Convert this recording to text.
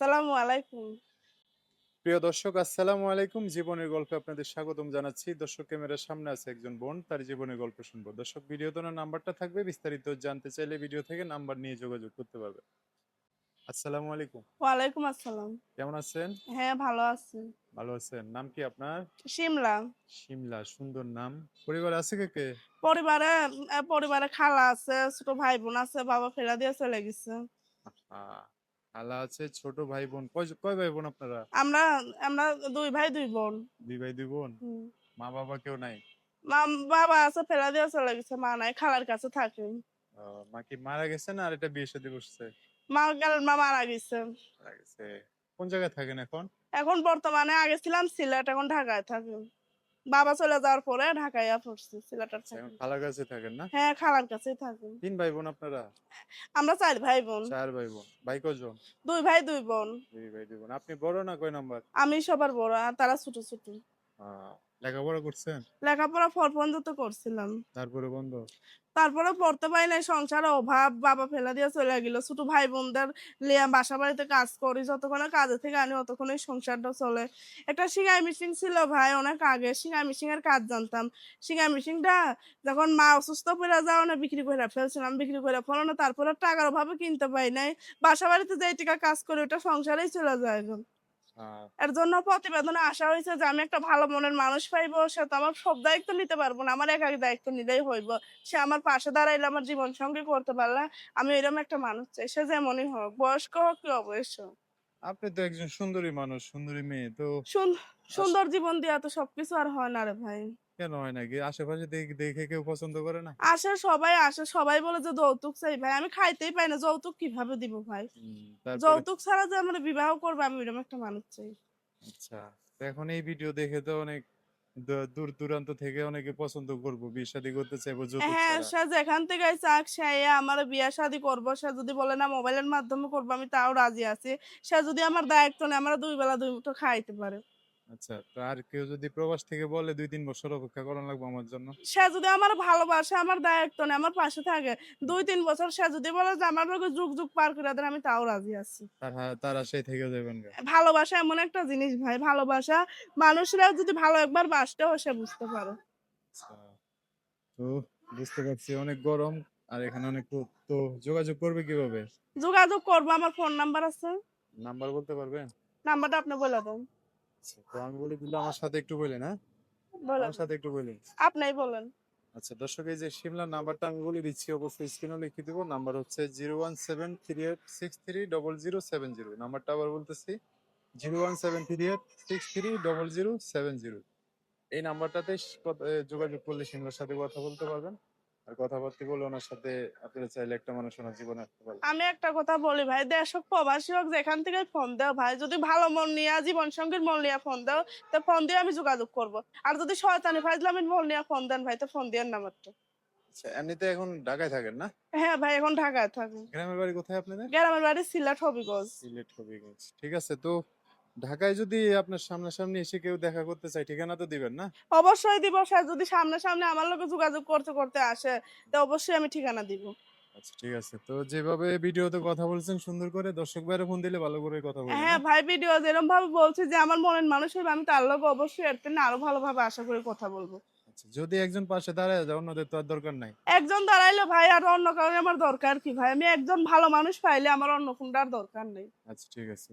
সালামু আলাইকুম। প্রিয় দর্শক আসসালামু আলাইকুম। জীবনের গল্পে আপনাদের স্বাগতম জানাচ্ছি। দর্শক ক্যামেরার সামনে আছে একজন বোন তার জীবনের গল্প শুনব। দর্শক ভিডিও তো নাম্বারটা থাকবে। বিস্তারিত জানতে চাইলে ভিডিও থেকে নাম্বার নিয়ে যোগাযোগ করতে পারবে। আসসালামু আলাইকুম। ওয়ালাইকুম আসসালাম। কেমন আছেন? হ্যাঁ ভালো আছি। ভালো আছেন। নাম কি আপনার? শিমলা। শিমলা সুন্দর নাম। পরিবার আছে কে কে? পরিবারে পরিবারে খালা আছে ছোট ভাই বোন আছে বাবা ফেরা দিয়ে চলে গেছে। আহ, খালা আছে ছোট ভাই বোন কয় ভাই বোন আপনারা? আমরা আমরা দুই ভাই দুই বোন। দুই ভাই দুই বোন? মা বাবা কেউ নাই? মা বাবা আছে ফেরা দিয়ে চলে গেছে মা নাই খালার কাছে থাকে। মা কি মারা গেছে না আর এটা বিয়ে শাদী বসছে মা গেল মা মারা গেছে। মারা গেছে। কোন জায়গায় থাকেন এখন? এখন বর্তমানে আগে ছিলাম সিলেট এখন ঢাকায় থাকি। বাবা চলে যাওয়ার পরে ঢাকায় পড়ছি সিলেটার আচ্ছা, খালার কাছে থাকেন না? হ্যাঁ খালার কাছেই থাকি। তিন ভাই বোন আপনারা? আমরা চার ভাই বোন চার ভাই বোন ভাই কজন? দুই ভাই দুই বোন। দুই ভাই দুই বোন। আপনি বড় না কয় নাম্বার? আমি সবার বড় আর তারা ছোট ছোট। লেখাপড়া করছেন? লেখাপড়া ফর পর্যন্ত করছিলাম। তারপরে বন্ধ? তারপরে পড়তে পারি নাই, সংসার অভাব, বাবা ফেলা দিয়ে চলে গেল। ছোট ভাই বোনদের লিয়া বাসা বাড়িতে কাজ করি, যতক্ষণে কাজে থেকে আনি ততক্ষণে সংসারটা চলে। একটা সিঙ্গাই মেশিন ছিল ভাই, অনেক আগে। সিঙ্গাই মেশিন এর কাজ জানতাম। সিঙ্গাই মেশিনটা যখন মা অসুস্থ পড়ে যাও না বিক্রি করে ফেলছিলাম, বিক্রি করে ফেলো না তারপরে টাকার অভাবে কিনতে পাই নাই। বাসা বাড়িতে যে টাকা কাজ করি, ওটা সংসারেই চলে যায় গো। আহ, এর জন্য প্রতিবেদনে আসা হয়েছে যে আমি একটা ভালো মনের মানুষ পাইবো সে তো আমার সব দায়িত্ব নিতে পারব না আমার একাকি দায়িত্ব নিলেই হইব। সে আমার পাশে দাঁড়াইলে আমার জীবন সঙ্গী করতে পারলে আমি এরকম একটা মানুষ চাই সে যেমনই হোক বয়স্ক হোক কি অবশ্য। আপনি তো একজন সুন্দরী মানুষ সুন্দরী মেয়ে তো সুন- সুন্দর জীবন দিয়া তো সবকিছু আর হয় না রে ভাই। কেন হয় নাকি আশেপাশে দেখে কেউ পছন্দ করে না? সবাই সবাই বলে যে যৌতুক চাই ভাই। আমি খাইতেই পাই না যৌতুক কীভাবে দিব ভাই? যৌতুক ছাড়া যে আমরা বিবাহ করব আমি এরকম একটা মানুষ চাই। আচ্ছা এখন এই ভিডিও দেখে তো অনেক দূর দূরান্ত থেকে অনেকে পছন্দ করব বিয়ে শাদী করতে চাইব হ্যাঁ। সে যেখান থেকে চাক সে আমার বিয়া শাদি করব সে যদি বলে না মোবাইলের মাধ্যমে করব আমি তাও রাজি আছি। সে যদি আমার দায়িত্ব নেই আমরা দুই বেলা দুই মুঠো খাইতে পারে। আচ্ছা আর কেউ যদি প্রবাস থেকে বলে দুই তিন বছর অপেক্ষা করানো লাগবে আমার জন্য? সে যদি আমার ভালোবাসে আমার দায়িত্ব নেই আমার পাশে থাকে দুই তিন বছর সে যদি বলে যে আমার লোকে যুগ যুগ পার করে দেন আমি তাও রাজি আছি। তার হা- আশায় থেকে যাবেন ভালোবাসা এমন একটা জিনিস ভাই ভালোবাসা মানুষরা যদি ভালো একবার বাসতে হয় সে বুঝতে পারে। আচ্ছা, তো বুঝতে পারছি অনেক গরম আর এখানে অনেক তো যোগাযোগ করবে কীভাবে? যোগাযোগ করব আমার ফোন নাম্বার আছে। নাম্বার বলতে পারবেন? নাম্বারটা আপনি বলে দেন। আচ্ছা, তো আমি বলে আমার সাথে একটু বলেন হ্যাঁ? বলেন। আমার সাথে একটু বলেন। আপনি বলেন। আচ্ছা দর্শক এই যে নাম্বারটা আমি বলে দিচ্ছি অবশ্যই স্ক্রিনে লিখে দিব। নাম্বার হচ্ছে zero one seven three eight six three double zero seven zero নাম্বারটা আবার বলতেছি zero one seven three eight six three double zero seven zero এই নাম্বারটাতে যোগাযোগ করলে সিমলার সাথে কথা বলতে পারবেন। আর কথাবার্তা বলে ওনার সাথে আপনারা চাইলে একটা মানুষ ওনার জীবনে আসতে আমি একটা কথা বলি ভাই দেশ হোক প্রবাসী হোক যেখান থেকে ফোন দাও ভাই যদি ভালো মন নিয়ে জীবন সঙ্গীর মন নিয়ে ফোন দাও তো ফোন দিয়ে আমি যোগাযোগ করব। আর যদি শয়তানি ফাইজলামির মন নিয়ে ফোন দেন ভাই তো ফোন দিয়ে নাম্বার তো আচ্ছা এমনিতে এখন ঢাকায় থাকেন না? হ্যাঁ ভাই এখন ঢাকায় থাকি। গ্রামের বাড়ি কোথায় আপনাদের? গ্রামের বাড়ি সিলেট হবিগঞ্জ। সিলেট হবিগঞ্জ ঠিক আছে তো ঢাকায় যদি আপনার সামনাসামনি এসে কেউ দেখা করতে চায় ঠিকানা তো দিবেন না? অবশ্যই দিব। স্যার যদি সামনে সামনে আমার লোকে যোগাযোগ করতে করতে আসে তো অবশ্যই আমি ঠিকানা দিব। আচ্ছা ঠিক আছে। তো যেভাবে ভিডিওতে কথা বলছেন সুন্দর করে দর্শক বাইরে ফোন দিলে ভালো করে কথা বলবেন হ্যাঁ ভাই ভিডিও যেরকম ভাবে বলছি যে আমার মনের মানুষ আমি তার লোক অবশ্যই এর থেকে আরও ভালোভাবে আশা করে কথা বলব। আচ্ছা যদি একজন পাশে দাঁড়ায় যায় অন্যদের তো আর দরকার নাই। একজন দাঁড়াইলে ভাই আর অন্য কারণে আমার দরকার কি ভাই? আমি একজন ভালো মানুষ পাইলে আমার অন্য কোনটার দরকার নেই। আচ্ছা ঠিক আছে।